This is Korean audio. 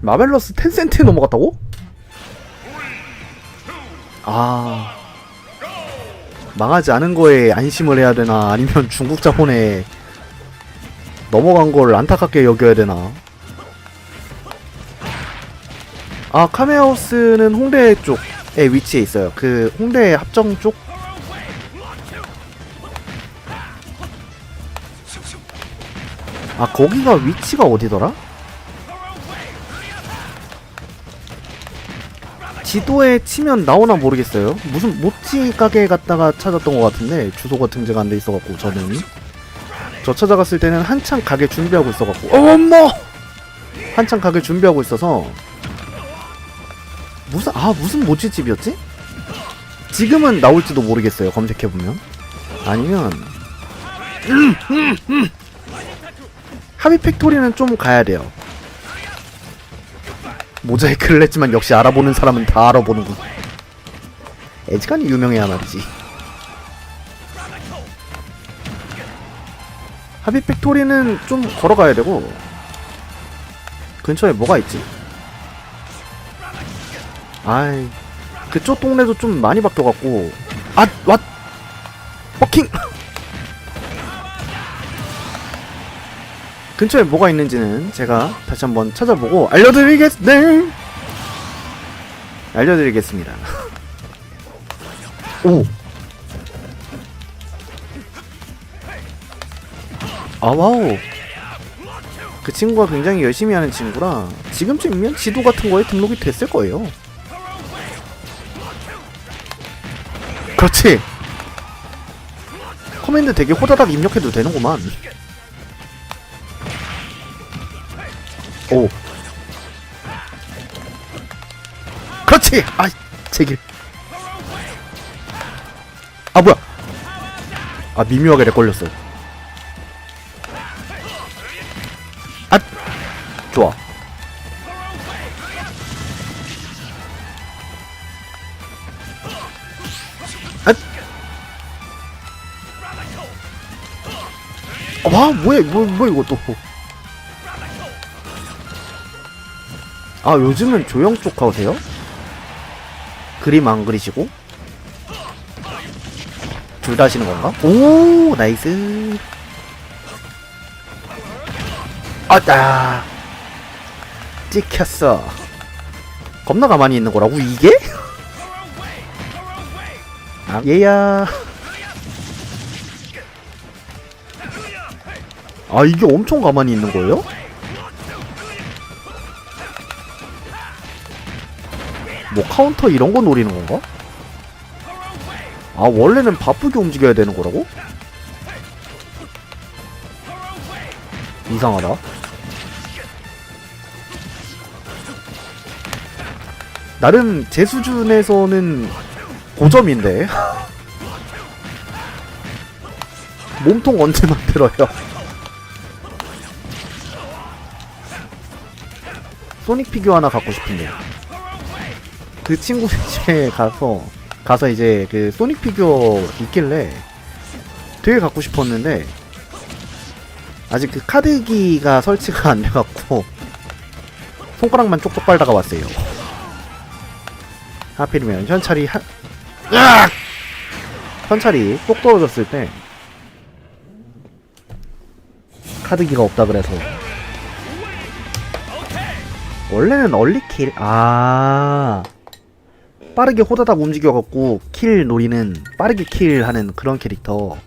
마벨러스 텐센트에 넘어갔다고? 아 망하지 않은 거에 안심을 해야 되나 아니면 중국 자본에 넘어간 걸 안타깝게 여겨야 되나 아 카메하우스는 홍대 쪽에 위치해 있어요 그 홍대 합정 쪽 아 거기가 위치가 어디더라? 지도에 치면 나오나 모르겠어요. 무슨 모찌 가게 갔다가 찾았던 것 같은데 주소가 등재가 안 돼 있어갖고 저는 저 찾아갔을 때는 한창 가게 준비하고 있어갖고 어, 엄마 한창 가게 준비하고 있어서 무슨 아 무슨 모찌 집이었지? 지금은 나올지도 모르겠어요. 검색해 보면 아니면 음, 음, 음. 하비 팩토리는 좀 가야 돼요. 모자이크를 했지만 역시 알아보는 사람은 다 알아보는군. 애지간히 유명해야 말이지. 하비 팩토리는 좀 걸어가야 되고 근처에 뭐가 있지? 아이 그쪽 동네도 좀 많이 바뀌어갖고 아! 왓! 버킹! 근처에 뭐가 있는지는 제가 다시 한번 찾아보고 알려드리겠, 네! 알려드리겠습니다. 오! 아, 와우. 그 친구가 굉장히 열심히 하는 친구라 지금쯤이면 지도 같은 거에 등록이 됐을 거예요. 그렇지! 커맨드 되게 호다닥 입력해도 되는구만. 오. 그렇지. 아, 제길. 아 뭐야? 아 미묘하게 렉 걸렸어. 아, 좋아. 아, 와 뭐야 뭐, 뭐 이거 또. 아 요즘은 조형 쪽 하세요? 그림 안 그리시고? 둘 다 하시는 건가? 오 나이스 아따 찍혔어 겁나 가만히 있는 거라고 이게? 아 얘야 아 이게 엄청 가만히 있는 거예요? 뭐 카운터 이런 거 노리는 건가? 아 원래는 바쁘게 움직여야 되는 거라고? 이상하다. 나름 제 수준에서는 고점인데 몸통 언제 만들어요? 소닉 피규어 하나 갖고 싶은데 그 친구 집에 가서 가서 이제 그 소닉 피규어 있길래 되게 갖고 싶었는데 아직 그 카드기가 설치가 안 돼갖고 손가락만 쪽쪽 빨다가 왔어요. 하필이면 현찰이 한 으악! 현찰이 똑 떨어졌을 때 카드기가 없다 그래서 원래는 얼리킬 아 빠르게 호다닥 움직여갖고 킬 노리는 빠르게 킬하는 그런 캐릭터